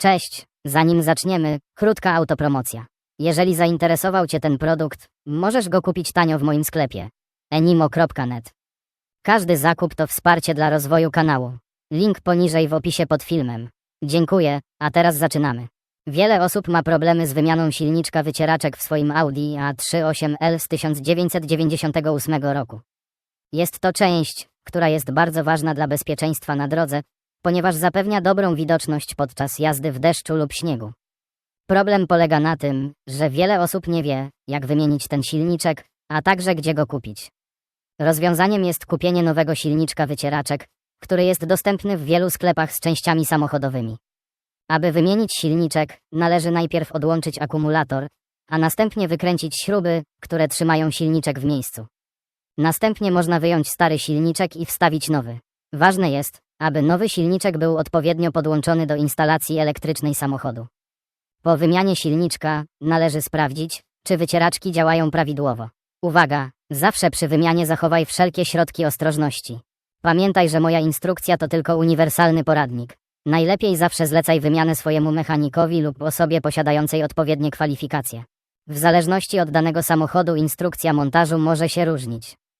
Cześć, zanim zaczniemy, krótka autopromocja. Jeżeli zainteresował Cię ten produkt, możesz go kupić tanio w moim sklepie enimo.net. Każdy zakup to wsparcie dla rozwoju kanału. Link poniżej w opisie pod filmem. Dziękuję, a teraz zaczynamy. Wiele osób ma problemy z wymianą silniczka wycieraczek w swoim Audi A38L z 1998 roku. Jest to część, która jest bardzo ważna dla bezpieczeństwa na drodze, ponieważ zapewnia dobrą widoczność podczas jazdy w deszczu lub śniegu. Problem polega na tym, że wiele osób nie wie, jak wymienić ten silniczek, a także gdzie go kupić. Rozwiązaniem jest kupienie nowego silniczka wycieraczek, który jest dostępny w wielu sklepach z częściami samochodowymi. Aby wymienić silniczek, należy najpierw odłączyć akumulator, a następnie wykręcić śruby, które trzymają silniczek w miejscu. Następnie można wyjąć stary silniczek i wstawić nowy. Ważne jest, aby nowy silniczek był odpowiednio podłączony do instalacji elektrycznej samochodu. Po wymianie silniczka należy sprawdzić, czy wycieraczki działają prawidłowo. Uwaga, zawsze przy wymianie zachowaj wszelkie środki ostrożności. Pamiętaj, że moja instrukcja to tylko uniwersalny poradnik. Najlepiej zawsze zlecaj wymianę swojemu mechanikowi lub osobie posiadającej odpowiednie kwalifikacje. W zależności od danego samochodu instrukcja montażu może się różnić.